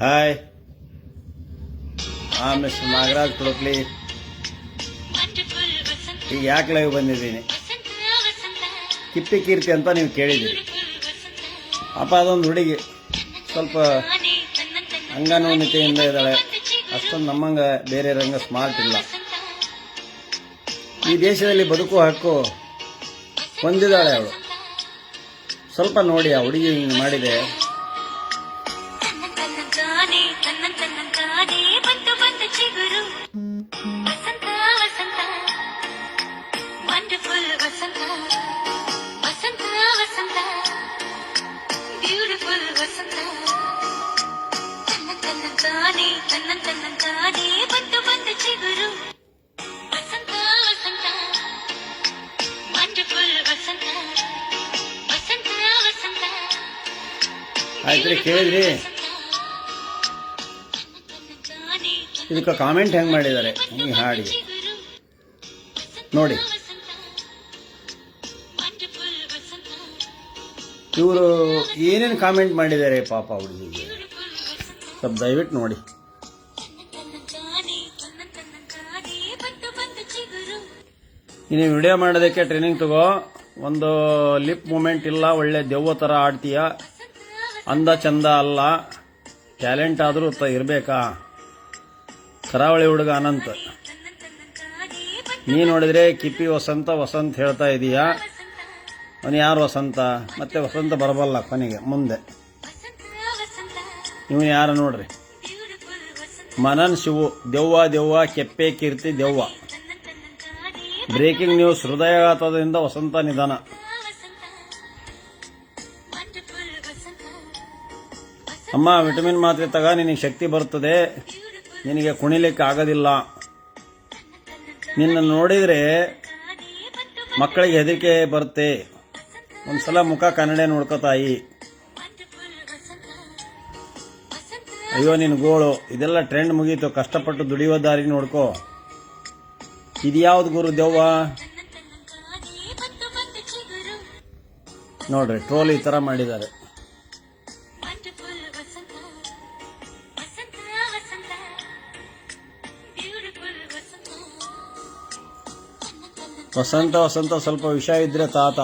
Hi ಹಾ mister Nagaraj ಕುಳಕ್ಲಿ ಈಗ ಯಾಕೆ ಲೈವ್ ಬಂದಿದ್ದೀನಿ? ಕಿಪ್ಪಿ ಕೀರ್ತಿ ಅಂತ ನೀವು ಕೇಳಿದ್ದೀರಿ. ಅಪ್ಪ ಅದೊಂದು ಹುಡುಗಿ. ಸ್ವಲ್ಪ ಅಂಗನ್ಯೂನತೆಯಿಂದ ಇದ್ದಾಳೆ. ಅಷ್ಟೊಂದು ನಮ್ಮಂಗ ಬೇರೆ ರಂಗ ಸ್ಮಾರ್ಟ್ ಇಲ್ಲ. ಈ ದೇಶದಲ್ಲಿ ಬದುಕು ಹಕ್ಕು ಹೊಂದಿದ್ದಾಳೆ ಅವಳು. ಸ್ವಲ್ಪ ನೋಡಿ ಆ ಹುಡುಗಿ ಹಿಂಗೆ ಮಾಡಿದೆ ತನ್ನಂತಾನೆ ತನ್ನಂತಾನೆ ಬಂತು ಬಂತು ಚಿಗುರು. ವಸಂತ ವಸಂತ. ವಂಡರ್ಫುಲ್ ವಸಂತ. ವಸಂತ ವಸಂತ. ಆಯ್ತು ರೀ ಕೇಳಿದ್ರಿ ಇದಕ್ಕೆ ಕಾಮೆಂಟ್ ಹೆಂಗೆ ಮಾಡಿದ್ದಾರೆ ಈ ಹಾಡಿಗೆ ನೋಡಿ. ಇವರು ಏನೇನು ಕಾಮೆಂಟ್ ಮಾಡಿದ್ದಾರೆ ಪಾಪ ಹುಡುಗಿಗೆ? ಸ್ವಲ್ಪ ದಯವಿಟ್ಟು ನೋಡಿ. ನೀನು ವಿಡಿಯೋ ಮಾಡೋದಕ್ಕೆ ಟ್ರೈನಿಂಗ್ ತಗೋ. ಒಂದು ಲಿಪ್ ಮೂಮೆಂಟ್ ಇಲ್ಲ, ಒಳ್ಳೆ ದೆವ್ವ ಥರ ಆಡ್ತೀಯ. ಅಂದ ಚಂದ ಅಲ್ಲ. ಟ್ಯಾಲೆಂಟ್ ಆದರೂ ತ ಇರಬೇಕಾ? ಕರಾವಳಿ ಹುಡುಗ ಅನಂತ. ನೀ ನೋಡಿದ್ರೆ ಕಿಪ್ಪಿ ವಸಂತ ವಸಂತ ಹೇಳ್ತಾ ಇದೀಯಾ? ಅವನು ಯಾರು ವಸಂತ? ಮತ್ತೆ ವಸಂತ ಬರಬಲ್ಲ ಕೊನೆಗೆ ಮುಂದೆ. ಇವನು ಯಾರು ನೋಡ್ರಿ? ಮನನ್ ಶಿವು, ದೆವ್ವ ದೆವ್ವ, ಕೆಪ್ಪೆ, ಕೀರ್ತಿ, ದೆವ್ವ. ಬ್ರೇಕಿಂಗ್ ನ್ಯೂಸ್, ಹೃದಯಾಘಾತದಿಂದ ವಸಂತ ನಿಧನ. ಅಮ್ಮ, ವಿಟಮಿನ್ ಮಾತ್ರೆ ತಗ, ನಿನಗೆ ಶಕ್ತಿ ಬರುತ್ತದೆ ನಿನಗೆ ಕುಣಿಲಿಕ್ಕೆ ಆಗೋದಿಲ್ಲ. ನಿನ್ನ ನೋಡಿದರೆ ಮಕ್ಕಳಿಗೆ ಹೆದರಿಕೆ ಬರುತ್ತೆ. ಒಂದ್ಸಲ ಮುಖ ಕನ್ನಡ ನೋಡ್ಕೋ ಅಯ್ಯೋ ನಿನ್ನ ಗೋಳು. ಇದೆಲ್ಲ ಟ್ರೆಂಡ್ ಮುಗೀತು. ಕಷ್ಟಪಟ್ಟು ದುಡಿಯುವ ದಾರಿ ನೋಡ್ಕೋ. ಇದ್ಯಾವ್ದು ಗುರು ದೆವ್ವ? ನೋಡ್ರಿ ಟ್ರೋಲ್ ಈ ತರ ಮಾಡಿದ್ದಾರೆ. ವಸಂತ ವಸಂತ, ಸ್ವಲ್ಪ ವಿಷಯ ಇದ್ರೆ ತಾತ.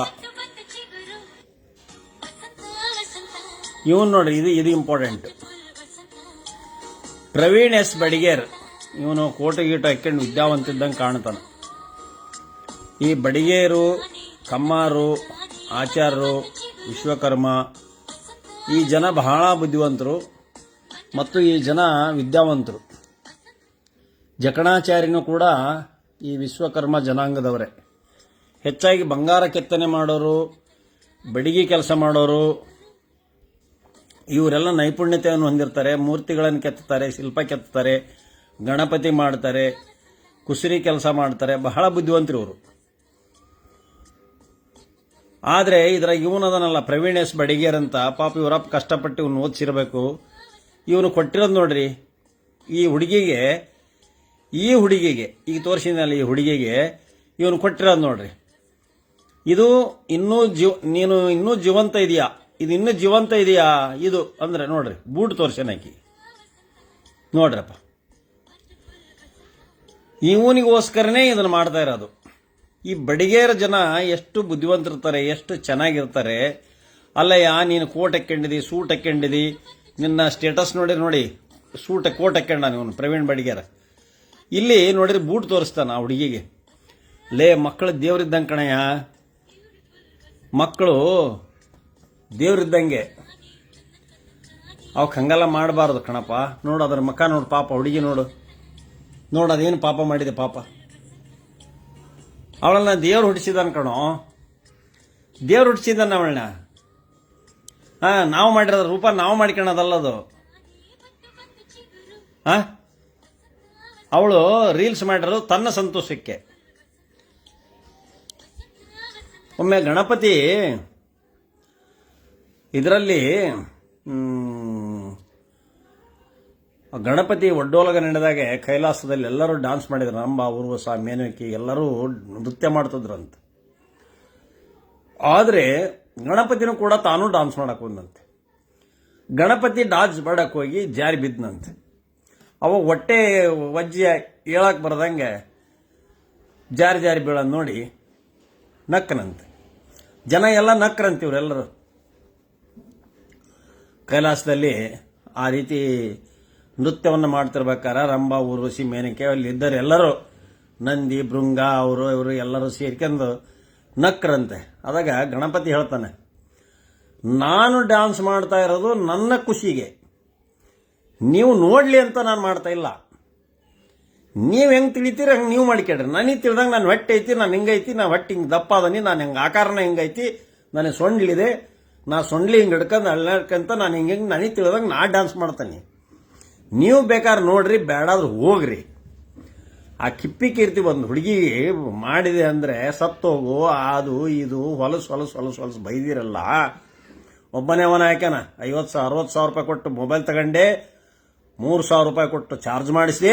ಇವನ್ ನೋಡ್ರಿ, ಇದು ಇದು ಇಂಪಾರ್ಟೆಂಟ್ ಪ್ರವೀಣ್ ಎಸ್. ಬಡಿಗೇರ್, ಇವನು ಕೋಟೆ ಗೀಟ ಹಾಕೊಂಡು ವಿದ್ಯಾವಂತಿದ್ದಂಗೆ ಕಾಣ್ತಾನೆ. ಈ ಬಡಿಗೇರು, ಕಮ್ಮಾರು ಆಚಾರ್ಯರು ವಿಶ್ವಕರ್ಮ, ಈ ಜನ ಬಹಳ ಬುದ್ಧಿವಂತರು ಮತ್ತು ಈ ಜನ ವಿದ್ಯಾವಂತರು. ಜಕಣಾಚಾರ್ಯನು ಕೂಡ ಈ ವಿಶ್ವಕರ್ಮ ಜನಾಂಗದವರೇ. ಹೆಚ್ಚಾಗಿ ಬಂಗಾರ ಕೆತ್ತನೆ ಮಾಡೋರು, ಬಡಿಗೆ ಕೆಲಸ ಮಾಡೋರು ಇವರೆಲ್ಲ ನೈಪುಣ್ಯತೆಯನ್ನು ಹೊಂದಿರ್ತಾರೆ, ಮೂರ್ತಿಗಳನ್ನು ಕೆತ್ತುತ್ತಾರೆ, ಶಿಲ್ಪ ಕೆತ್ತುತ್ತಾರೆ, ಗಣಪತಿ ಮಾಡ್ತಾರೆ, ಕುಸುರಿ ಕೆಲಸ ಮಾಡ್ತಾರೆ, ಬಹಳ ಬುದ್ಧಿವಂತರು ಇವರು. ಆದರೆ ಇದರ ಇವನದನಲ್ಲ ಪ್ರವೀಣ್ ಎಸ್ ಬಡಿಗೇರ್ ಅಂತ, ಪಾಪ ಇವರಪ್ಪ ಕಷ್ಟಪಟ್ಟು ಇವನು ಓದಿಸಿರಬೇಕು. ಇವನು ಕೊಟ್ಟಿರೋದು ನೋಡ್ರಿ, ಈ ಹುಡುಗಿಗೆ ಈ ಹುಡುಗಿಗೆ ಈಗ ತೋರಿಸಿದ್ನಲ್ಲ ಈ ಹುಡುಗಿಗೆ, ಇವನು ಕೊಟ್ಟಿರೋದು ನೋಡ್ರಿ. ಇದು ಇನ್ನೂ ಜೀವ, ನೀನು ಇನ್ನೂ ಜೀವಂತ ಇದೆಯಾ? ಇದು ಇನ್ನೂ ಜೀವಂತ ಇದೆಯಾ? ಇದು ಅಂದ್ರೆ ನೋಡ್ರಿ, ಬೂಟ್ ತೋರ್ಸೇನಾಕಿ ನೋಡ್ರಪ್ಪ. ಇವನಿಗೋಸ್ಕರನೇ ಇದನ್ನು ಮಾಡ್ತಾ ಇರೋದು. ಈ ಬಡಿಗೇರ ಜನ ಎಷ್ಟು ಬುದ್ಧಿವಂತರಿರ್ತಾರೆ, ಎಷ್ಟು ಚೆನ್ನಾಗಿರ್ತಾರೆ. ಅಲ್ಲಯ್ಯ, ನೀನು ಕೋಟ್ ಹಾಕ್ಕೊಂಡಿದಿ ಸೂಟ್ ಹಾಕ್ಕೊಂಡಿದಿ ನಿನ್ನ ಸ್ಟೇಟಸ್ ನೋಡಿ ನೋಡಿ, ಸೂಟ್ ಕೋಟ್ ಹಾಕ್ಕೊಂಡ ಇವನು ಪ್ರವೀಣ್ ಬಡಿಗೇರ. ಇಲ್ಲಿ ನೋಡಿದ್ರೆ ಬೂಟ್ ತೋರಿಸ್ತಾನ ಆ ಹುಡುಗಿಗೆ. ಲೇ, ಮಕ್ಕಳು ದೇವರಿದ್ದಂಗೆ ಕಣಯ್ಯ. ಮಕ್ಕಳು ದೇವ್ರಿದ್ದಂಗೆ. ಅವಕ್ಕೆ ಹಂಗೆಲ್ಲ ಮಾಡಬಾರ್ದು ಕಣಪ್ಪ. ನೋಡು ಅದ್ರ ಮಕ್ಕ ನೋಡು ಪಾಪ, ಹುಡುಗಿ ನೋಡು. ನೋಡು ಅದೇನು ಪಾಪ ಮಾಡಿದೆ ಪಾಪ. ಅವಳನ್ನ ದೇವ್ರು ಹುಟ್ಟಿಸಿದಾನ ಕಣೋ. ದೇವ್ರು ಹುಟ್ಟಿಸಿದಾನ ಅವಳನ್ನ. ಹಾಂ, ನಾವು ಮಾಡಿರೋದು ರೂಪ ನಾವು ಮಾಡ್ಕೊಳೋದಲ್ಲ ಅದು. ಹಾಂ? ಅವಳು ರೀಲ್ಸ್ ಮಾಡಿರೋದು ತನ್ನ ಸಂತೋಷಕ್ಕೆ. ಒಮ್ಮೆ ಗಣಪತಿ ಇದರಲ್ಲಿ ಗಣಪತಿ ಒಡ್ಡೋಲಗ ನಡೆದಾಗ ಕೈಲಾಸದಲ್ಲಿ ಎಲ್ಲರೂ ಡ್ಯಾನ್ಸ್ ಮಾಡಿದ್ರು. ನಮ್ಮ ಊರ್ವಸ ಮೇನಕಿ ಎಲ್ಲರೂ ನೃತ್ಯ ಮಾಡ್ತಿದ್ರಂತೆ. ಆದರೆ, ಗಣಪತಿನೂ ಕೂಡ ತಾನೂ ಡಾನ್ಸ್ ಮಾಡಕ್ ಬಂದಂತೆ. ಗಣಪತಿ ಡಾನ್ಸ್ ಮಾಡಕ್ ಹೋಗಿ ಜಾರಿ ಬಿದ್ದನಂತೆ ಅವ ಹೊಟ್ಟೆ ವಜ್ಜೆ ಹೇಳಕ್ ಬರದಂಗೆ ಜಾರಿ ಜಾರಿ ಬೀಳೋದು ನೋಡಿ ನಕ್ಕನಂತೆ. ಜನ ಎಲ್ಲ ನಕ್ಕರಂತೆ ಇವರೆಲ್ಲರೂ. ಕೈಲಾಸದಲ್ಲಿ ಆ ರೀತಿ ನೃತ್ಯವನ್ನು ಮಾಡ್ತಿರ್ಬೇಕಾರೆ ರಂಭ ಊರ್ವಶಿ ಮೇನಕೆ ಅಲ್ಲಿ ಇದ್ದರು ಎಲ್ಲರೂ ನಂದಿ ಭೃಂಗ ಅವರು ಇವರು ಎಲ್ಲರೂ ಸೇರ್ಕೊಂಡು ನಕ್ರಂತೆ. ಅದಾಗ ಗಣಪತಿ ಹೇಳ್ತಾನೆ, ನಾನು ಡ್ಯಾನ್ಸ್ ಮಾಡ್ತಾ ಇರೋದು ನನ್ನ ಖುಷಿಗೆ. ನೀವು ನೋಡಲಿ ಅಂತ ನಾನು ಮಾಡ್ತಾ ಇಲ್ಲ. ನೀವು ಹೆಂಗೆ ತಿಳಿತೀರಿ ಹಂಗೆ ನೀವು ಮಾಡಿಕೊಡ್ರಿ ನನಗೆ ತಿಳಿದಂಗೆ ನಾನು ಹೊಟ್ಟೆ ಐತಿ, ನಾನು ಹಿಂಗೈತಿ ನಾನು ಹೊಟ್ಟೆ ಹಿಂಗೆ ದಪ್ಪ ಅದನಿ, ನಾನು ಹೆಂಗೆ ಆಕಾರನ ಹಿಂಗೈತಿ ನನಗೆ ಸೊಂಡ್ಲಿದೆ ನಾ ಸೊಂಡ್ಲಿ ಹಿಂಗೆ ಹಿಡ್ಕೊಂಡು ಅಳ್ಳಾಡ್ಕಂತ ನಾನು ಹಿಂಗೆ ಹಿಂಗೆ ನನಗೆ ತಿಳಿದಾಗ ನಾ ಡ್ಯಾನ್ಸ್ ಮಾಡ್ತೀನಿ. ನೀವು ಬೇಕಾದ್ರೆ ನೋಡ್ರಿ ಬೇಡಾದ್ರೆ ಹೋಗ್ರಿ. ಆ ಕಿಪ್ಪಿ ಕೀರ್ತಿ ಒಂದು ಹುಡುಗಿ ಮಾಡಿದೆ ಅಂದರೆ ಸತ್ತೋಗು ಅದು ಇದು, ಹೊಲಸು ಹೊಲಸು ಹೊಲಸು ಹೊಲಸು ಬೈದಿರಲ್ಲ. ಒಬ್ಬನೇ ಅವನ ಹಾಕ್ಯಾನ ಐವತ್ತು ಸಾವಿರ, ಅರವತ್ತು ಸಾವಿರ ರೂಪಾಯಿ ಕೊಟ್ಟು ಮೊಬೈಲ್ ತಗೊಂಡೆ, ಮೂರು ಸಾವಿರ ರೂಪಾಯಿ ಕೊಟ್ಟು ಚಾರ್ಜ್ ಮಾಡಿಸಿ,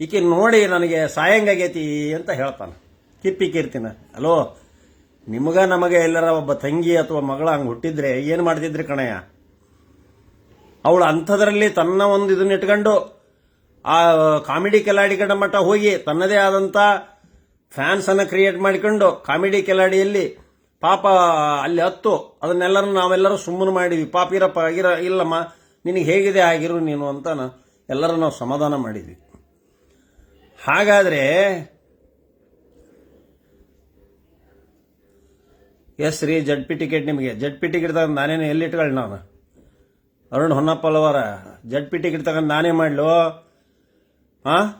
ಈಕೆ ನೋಡಿ ನನಗೆ ಸಾಯಂಗಾಗೈತಿ ಅಂತ ಹೇಳ್ತಾನೆ. ಕಿಪ್ಪಿ ಕೀರ್ತಿನ. ಹಲೋ ನಿಮಗ ನಮಗೆ ಎಲ್ಲರ ಒಬ್ಬ ತಂಗಿ ಅಥವಾ ಮಗಳ ಹಂಗೆ ಹುಟ್ಟಿದ್ರೆ ಏನು ಮಾಡ್ತಿದ್ರಿ ಕಣಯ್ಯ? ಅವಳು ಅಂಥದ್ರಲ್ಲಿ ತನ್ನ ಒಂದು ಇದನ್ನ ಇಟ್ಕೊಂಡು ಆ, ಕಾಮಿಡಿ ಕೆಲಾಡಿಗಡ ಮಟ್ಟ ಹೋಗಿ ತನ್ನದೇ ಆದಂಥ ಫ್ಯಾನ್ಸ್ ಅನ್ನ ಕ್ರಿಯೇಟ್ ಮಾಡಿಕೊಂಡು ಕಾಮಿಡಿ ಕೆಲಾಡಿಯಲ್ಲಿ ಪಾಪ ಅಲ್ಲಿ ಹತ್ತು ಅದನ್ನೆಲ್ಲರೂ ನಾವೆಲ್ಲರೂ ಸುಮ್ಮನೆ ಮಾಡಿದ್ವಿ. ಪಾಪ, ಇರಪ್ಪ, ಇರ, ಇಲ್ಲಮ್ಮ, ನಿನಗೆ ಹೇಗಿದೆ ಆಗಿರು ನೀನು ಅಂತ ಎಲ್ಲರೂ ನಾವು ಸಮಾಧಾನ ಮಾಡಿದ್ವಿ. ಹಾಗಾದ್ರೆ ಎಸ್ ರೀ ಜಡ್ ಪಿ ಟಿಕೆಟ್ ನಿಮಗೆ. ಜಡ್ ಪಿ ಟಿಕೆಟ್ ತಗೊಂಡು ನಾನೇನು ಎಲ್ಲಿ ಇಟ್ಕೊಳ್ಳಿ ನಾನು? ಅರುಣ್ ಹೊನ್ನಪ್ಪಲವರ ಜಡ್ ಪಿ ಟಿಕೆಟ್ ತಗೊಂಡು ನಾನೇ ಮಾಡ್ಲು? ಹಾ?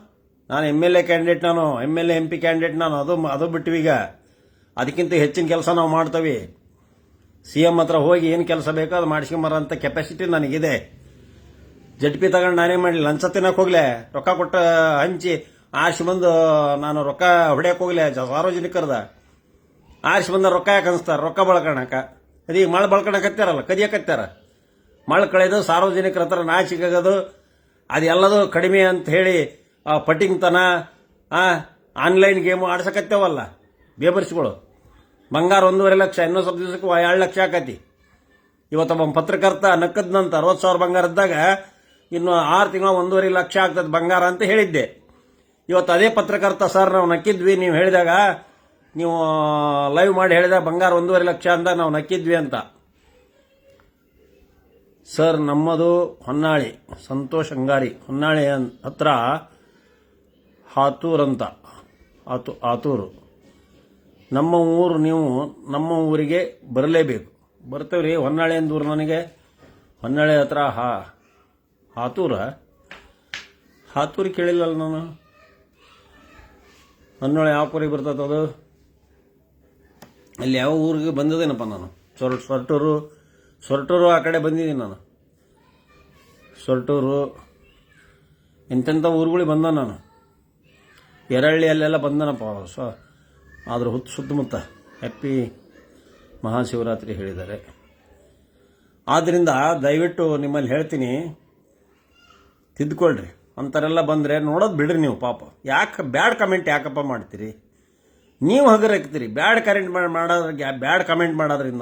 ನಾನು ಎಂ ಎಲ್ ಎ ಕ್ಯಾಂಡಿಡೇಟ್ ನಾನು M L A M P candidate ನಾನು. ಅದು ಅದು ಬಿಟ್ಟಿವಿ ಈಗ. ಅದಕ್ಕಿಂತ ಹೆಚ್ಚಿನ ಕೆಲಸ ನಾವು ಮಾಡ್ತೀವಿ. ಸಿ ಎಂ ಹತ್ರ ಹೋಗಿ ಏನು ಕೆಲಸ ಬೇಕೋ ಅದು ಮಾಡಿಸ್ಕೊಂಬರೋಂಥ ಕೆಪಾಸಿಟಿ ನನಗಿದೆ. ಜಡ್ ಪಿ ತಗೊಂಡು ನಾನೇ ಮಾಡಲಿ. ಲಂಚ ತಿನ್ನಕ್ಕೆ ಹೋಗ್ಲೆ. ರೊಕ್ಕ ಕೊಟ್ಟು ಹಂಚಿ ಆರ್ಸಿ ಬಂದು ನಾನು ರೊಕ್ಕ ಹೊಡ್ಯಕ್ಕೆ ಹೋಗ್ಲೆ. ಸಾರ್ವಜನಿಕರದ. ಆರ್ಸಿ ಬಂದ ರೊಕ್ಕ ಯಾಕೆ ಅನಿಸ್ತಾರ? ರೊಕ್ಕ ಬಳಕಣಕ. ಅದೀಗ ಮಳೆ ಬಳ್ಕೊಳಕತ್ತಾರಲ್ಲ ಕದಿಯಕತ್ತಾರ ಮಳೆ ಕಳೆದು ಸಾರ್ವಜನಿಕರ ಹತ್ರ ನಾಚಿಕಾಗೋದು, ಅದೆಲ್ಲದು ಕಡಿಮೆ ಅಂತ ಹೇಳಿ, ಆ ಪಟ್ಟಿಂಗ್ತನ ಆನ್ಲೈನ್ ಗೇಮು ಆಡ್ಸಕತ್ತೇವಲ್ಲ? ಬೇಬರ್ಸ್ಗಳು. ಬಂಗಾರ ಒಂದೂವರೆ ಲಕ್ಷ, ಇನ್ನೊಂದು ಸ್ವಲ್ಪ ದಿವಸಕ್ಕೆ ಎರಡು ಲಕ್ಷ ಆಕತಿ. ಇವತ್ತೊಬ್ಬ ಪತ್ರಕರ್ತ ನಕ್ಕದ್ನಂತ ಅರವತ್ತು ಸಾವಿರ ಬಂಗಾರ ಇದ್ದಾಗ, ಇನ್ನು ಆರು ತಿಂಗಳ ಒಂದೂವರೆ ಲಕ್ಷ ಆಗ್ತದೆ ಬಂಗಾರ ಅಂತ ಹೇಳಿದ್ದೆ. ಇವತ್ತು ಅದೇ ಪತ್ರಕರ್ತ ಸರ್ ನಾವು ನಕ್ಕಿದ್ವಿ, ನೀವು ಹೇಳಿದಾಗ ನೀವು ಲೈವ್ ಮಾಡಿ ಹೇಳಿದ ಬಂಗಾರ ಒಂದೂವರೆ ಲಕ್ಷ ಅಂತ ನಾವು ನಕ್ಕಿದ್ವಿ ಅಂತ. ಸರ್ ನಮ್ಮದು ಹೊನ್ನಾಳಿ, ಸಂತೋಷ್ ಅಂಗಾರಿ ಹೊನ್ನಾಳಿ ಹತ್ರ ಹಾತೂರಂತ ಆತು ಆತೂರು ನಮ್ಮ ಊರು ನೀವು ನಮ್ಮ ಊರಿಗೆ ಬರಲೇಬೇಕು. ಬರ್ತೇವೆ ರೀ ಹೊನ್ನಾಳಿ ಅಂದೂರು ನನಗೆ. ಹೊನ್ನಾಳಿ ಹತ್ರ ಹಾ, ಹಾತೂರ? ಹಾತೂರು ಕೇಳಿಲ್ಲಲ್ಲ ನಾನು. ಹೊನ್ನಾಳಿ ಯಾವ ಊರಿಗೆ ಬರ್ತದೆ ಅದು? ಅಲ್ಲಿ ಯಾವ ಊರಿಗೆ ಬಂದಿದ್ದೇನಪ್ಪ ನಾನು? ಸೊರ್ ಸೊರಟೂರು ಸೊರಟೂರು ಆ ಕಡೆ ಬಂದಿದ್ದೀನಿ ನಾನು. ಸೊರಟೂರು ಎಂತೆಂಥ ಊರುಗಳಿಗೆ ಬಂದ ನಾನು. ಎರಳ್ಳಿ ಅಲ್ಲೆಲ್ಲ ಬಂದನಪ್ಪ ಸೊ, ಆದ್ರೆ ಹುತ್ತು ಸುತ್ತಮುತ್ತ ಹ್ಯಾಪಿ ಮಹಾಶಿವರಾತ್ರಿ ಹೇಳಿದ್ದಾರೆ. ಆದ್ದರಿಂದ ದಯವಿಟ್ಟು ನಿಮ್ಮಲ್ಲಿ ಹೇಳ್ತೀನಿ ತಿದ್ದುಕೊಳ್ರಿ ಅಂಥರೆಲ್ಲ ಬಂದರೆ ನೋಡೋದು ಬಿಡ್ರಿ ನೀವು ಪಾಪ. ಯಾಕೆ ಬ್ಯಾಡ್ ಕಮೆಂಟ್ ಯಾಕಪ್ಪ ಮಾಡ್ತೀರಿ? ನೀವು ಹಗರಾಗ್ತೀರಿ ಬ್ಯಾಡ್ ಕರೆಂಟ್ ಮಾಡೋದ್ರ ಬ್ಯಾಡ್ ಕಮೆಂಟ್ ಮಾಡೋದ್ರಿಂದ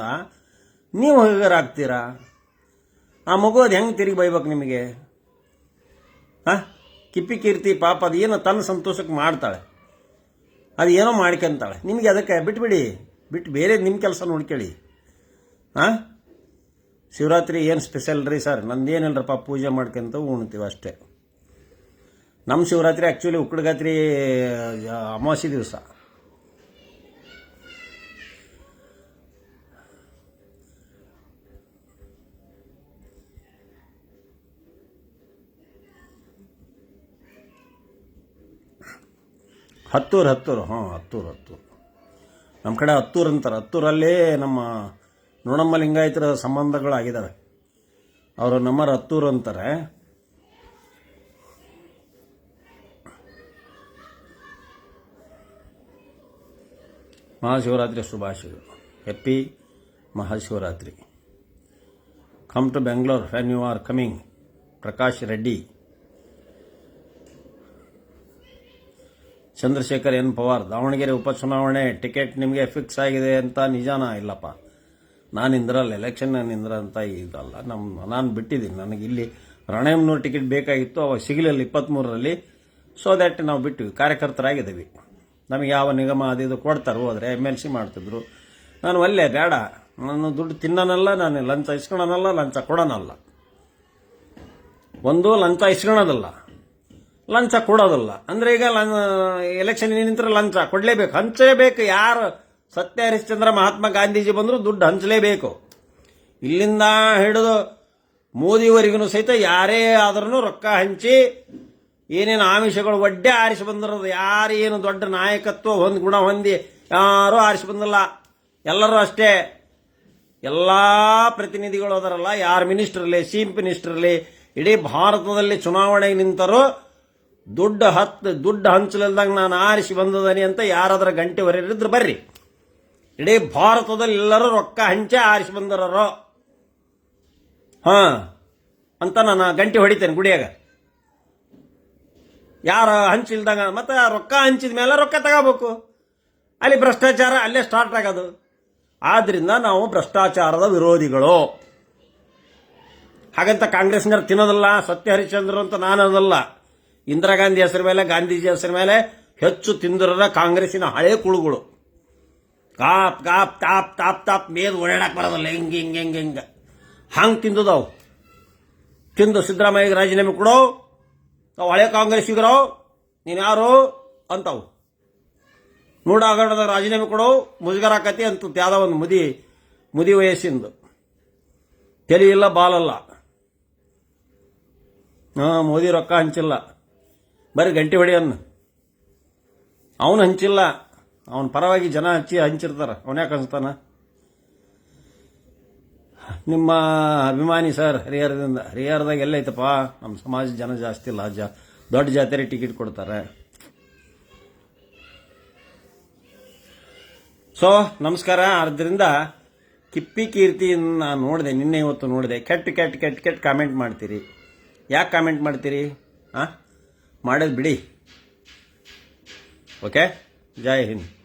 ನೀವು ಹಗರಾಗ್ತೀರಾ ಆ ಮಗು ಅದು ಹೆಂಗೆ ತಿರುಗಿ ಬೈಬೇಕು ನಿಮಗೆ? ಹಾಂ ಕಿಪ್ಪಿ ಕೀರ್ತಿ ಪಾಪ ಅದು ಏನೋ ತನ್ನ ಸಂತೋಷಕ್ಕೆ ಮಾಡ್ತಾಳೆ. ಅದು ಏನೋ ಮಾಡ್ಕೊಂತಾಳೆ. ನಿಮಗೆ ಅದಕ್ಕೆ ಬಿಟ್ಬಿಡಿ. ಬಿಟ್ಟು ಬೇರೆ ನಿಮ್ಮ ಕೆಲಸ ನೋಡ್ಕೇಳಿ ಹಾಂ ಶಿವರಾತ್ರಿ ಏನು ಸ್ಪೆಷಲ್ ರೀ ಸರ್? ನಂದೇನಿಲ್ಲರಪ್ಪ, ಪೂಜೆ ಮಾಡ್ಕೊಂತ ಉಣ್ತೀವಿ ಅಷ್ಟೇ. ನಮ್ಮ ಶಿವರಾತ್ರಿ ಆ್ಯಕ್ಚುಲಿ ಉಕ್ಕಡಗಾತ್ರಿ ಅಮಾವಾಸ್ಯೆ ದಿವಸ. ಹತ್ತೂರು ಹತ್ತೂರು. ಹಾಂ ಹತ್ತೂರು ಹತ್ತೂರು. ನಮ್ಮ ಕಡೆ ಹತ್ತೂರು ಅಂತಾರೆ. ಹತ್ತೂರಲ್ಲೇ ನಮ್ಮ ನೋಡಮ್ಮ ಲಿಂಗಾಯತರ ಸಂಬಂಧಗಳಾಗಿದ್ದಾವೆ ಅವರು ನಮ್ಮರ ಹತ್ತೂರು ಅಂತಾರೆ. ಮಹಾಶಿವರಾತ್ರಿ ಶುಭಾಶಯ happy Mahashivaratri. Come to Bengaluru when you are coming Prakash Reddy. Chandrashekhar N Pawar, Davanagere ಉಪಚುನಾವಣೆ ಟಿಕೆಟ್ ನಿಮಗೆ ಫಿಕ್ಸ್ ಆಗಿದೆ ಅಂತ ನಿಜಾನ? ಇಲ್ಲಪ್ಪ. ನಾನು ಇಂದ್ರಲ್ಲ, ಎಲೆಕ್ಷನ್ ನಾನು ಇಂದ್ರ ಅಂತ ಇದಲ್ಲ. ನಮ್ಮ ನಾನು ಬಿಟ್ಟಿದ್ದೀನಿ. ನನಗೆ ಇಲ್ಲಿ ರಣಯಮ್ನೂರು ಟಿಕೆಟ್ ಬೇಕಾಗಿತ್ತು, ಅವಾಗ ಸಿಗಲಿಲ್ಲ ಇಪ್ಪತ್ತ್ಮೂರರಲ್ಲಿ ಸೊ ದ್ಯಾಟ್ ನಾವು ಬಿಟ್ಟಿವಿ ಕಾರ್ಯಕರ್ತರಾಗಿದ್ದೀವಿ. ನಮಗೆ ಯಾವ ನಿಗಮ ಅದು ಇದು ಕೊಡ್ತಾರೆ, ಹೋದರೆ ಎಂ ಎಲ್ ಸಿ ಮಾಡ್ತಿದ್ರು. ನಾನು ಒಳ್ಳೆ ಬೇಡ. ನಾನು ದುಡ್ಡು ತಿನ್ನೋನಲ್ಲ, ನಾನು ಲಂಚ ಇಸ್ಕೊಳೋನಲ್ಲ, ಲಂಚ ಕೊಡೋನಲ್ಲ. ಒಂದು ಲಂಚ ಇಸ್ಕೊಳೋದಲ್ಲ. ಲಂಚ ಕೊಡೋದಲ್ಲ. ಅಂದ್ರೆ ಈಗ ಎಲೆಕ್ಷನ್ ನಿಂತರ ಲಂಚ ಕೊಡಲೇಬೇಕು. ಹಂಚಲೇಬೇಕು ಯಾರು? ಸತ್ಯ ಹರಿಶ್ಚಂದ್ರ ಮಹಾತ್ಮ ಗಾಂಧೀಜಿ ಬಂದರೂ ದುಡ್ಡು ಹಂಚಲೇಬೇಕು. ಇಲ್ಲಿಂದ ಹಿಡಿದು ಮೋದಿವರೆಗೂ ಸಹಿತ ಯಾರೇ ಆದ್ರೂ ರೊಕ್ಕ ಹಂಚಿ ಏನೇನು ಆಮಿಷಗಳು ಒಡ್ಡೆ ಆರಿಸಿ ಬಂದಿರೋದು ಯಾರು? ಏನು ದೊಡ್ಡ ನಾಯಕತ್ವ ಹೊಂದ್, ಗುಣ ಹೊಂದಿ ಯಾರೂ ಆರಿಸಿ ಬಂದಿಲ್ಲ. ಎಲ್ಲರೂ ಅಷ್ಟೇ. ಎಲ್ಲ ಪ್ರತಿನಿಧಿಗಳು ಅದರಲ್ಲ. ಯಾರು ಮಿನಿಸ್ಟ್ರಲ್ಲಿ ಚೀಫ್ ಮಿನಿಸ್ಟರ್ಲಿ? ಇಡೀ ಭಾರತದಲ್ಲಿ ಚುನಾವಣೆಗೆ ನಿಂತರು ದುಡ್ಡು ಹತ್ತು, ದುಡ್ಡು ಹಂಚಲಿಲ್ದಂಗೆ ನಾನು ಆರಿಸಿ ಬಂದದನಿ ಅಂತ ಯಾರಾದ್ರ ಗಂಟೆ ಹೊರಿದ್ರೆ ಬರ್ರಿ. ಇಡೀ ಭಾರತದಲ್ಲಿ ಎಲ್ಲರೂ ರೊಕ್ಕ ಹಂಚೆ ಆರಿಸಿ ಬಂದರೋ ಹಾಂ, ಅಂತ ನಾನು ಗಂಟೆ ಹೊಡಿತೇನೆ ಗುಡಿಯಾಗ. ಯಾರ ಹಂಚಿಲ್ದಂಗ, ಮತ್ತೆ ರೊಕ್ಕ ಹಂಚಿದ ಮೇಲೆ ರೊಕ್ಕ ತಗೋಬೇಕು. ಅಲ್ಲಿ ಭ್ರಷ್ಟಾಚಾರ ಅಲ್ಲೇ ಸ್ಟಾರ್ಟ್ ಆಗೋದು. ಆದ್ದರಿಂದ ನಾವು ಭ್ರಷ್ಟಾಚಾರದ ವಿರೋಧಿಗಳು. ಹಾಗಂತ ಕಾಂಗ್ರೆಸ್ನವ್ರು ತಿನ್ನೋದಲ್ಲ ಸತ್ಯ ಹರಿಶ್ಚಂದ್ರ ಅಂತ ನಾನು ಅದಲ್ಲ ಇಂದಿರಾ ಗಾಂಧಿ ಹೆಸರ ಮೇಲೆ, ಗಾಂಧೀಜಿ ಹೆಸರ ಮೇಲೆ ಹೆಚ್ಚು ತಿಂದಿರೋದ ಕಾಂಗ್ರೆಸ್ಸಿನ ಹಳೆ ಕುಳುಗಳು. ಕಾಪ್ ಕಾಪ್ ತಾಪ್ ತಾಪ್ ತಾಪ್ ಮೇದ್ ಓಡಾಡಕ್ಕೆ ಬರೋದಲ್ಲ. ಹಿಂಗೆ ಹಿಂಗೆ ಹಿಂಗೆ ಹಿಂಗೆ. ಹಂಗೆ ತಿಂದದವು. ತಿಂದು ಸಿದ್ದರಾಮಯ್ಯಗೆ ರಾಜೀನಾಮೆ ಕೊಡೋ. ನಾವು ಹಳೆ ಕಾಂಗ್ರೆಸ್ಸಿಗರೋ, ನೀನು ಯಾರು ಅಂತಾವು. ನೋಡಾಗಣದ ರಾಜೀನಾಮೆ ಕೊಡೋ. ಮುಜುಗರ ಆಕತಿ ಅಂತ ಯಾವ್ದೋ ಒಂದು ಮುದಿ ಮುದಿ ವಯಸ್ಸಿಂದು. ತಲೆ ಬಾಲಲ್ಲ. ಹಾಂ, ಮೋದಿ ರೊಕ್ಕ ಹಂಚಿಲ್ಲ. ಬರೀ ಗಂಟೆ ಹೊಡೆಯನ್ನು ಅವನು ಹಂಚಿಲ್ಲ. ಅವನ ಪರವಾಗಿ ಜನ ಹಚ್ಚಿ ಹಂಚಿರ್ತಾರ. ಅವನ್ಯಾಕೆ ಹಂಚ್ತಾನ? ನಿಮ್ಮ ಅಭಿಮಾನಿ ಸರ್, ಹರಿಹರದಿಂದ. ಹರಿಹರದಾಗ ಎಲ್ಲೈತಪ್ಪ? ನಮ್ಮ ಸಮಾಜ ಜನ ಜಾಸ್ತಿ ಇಲ್ಲ. ಜಾ, ದೊಡ್ಡ ಜಾತ್ರೆ ಟಿಕೆಟ್ ಕೊಡ್ತಾರೆ. ಸೊ ನಮಸ್ಕಾರ. ಆದ್ದರಿಂದ ಕಿಪ್ಪಿ ಕೀರ್ತಿಯನ್ನು ನಾನು ನೋಡಿದೆ, ನಿನ್ನೆ ಇವತ್ತು ನೋಡಿದೆ. ಕೆಟ್ಟ ಕೆಟ್ಟ ಕೆಟ್ಟ ಕೆಟ್ಟ ಕಾಮೆಂಟ್ ಮಾಡ್ತೀರಿ. ಯಾಕೆ ಕಾಮೆಂಟ್ ಮಾಡ್ತೀರಿ? ಹಾಂ ಮಾಡೋದು ಬಿಡಿ. ಓಕೆ ಜೈ ಹಿಂದ್.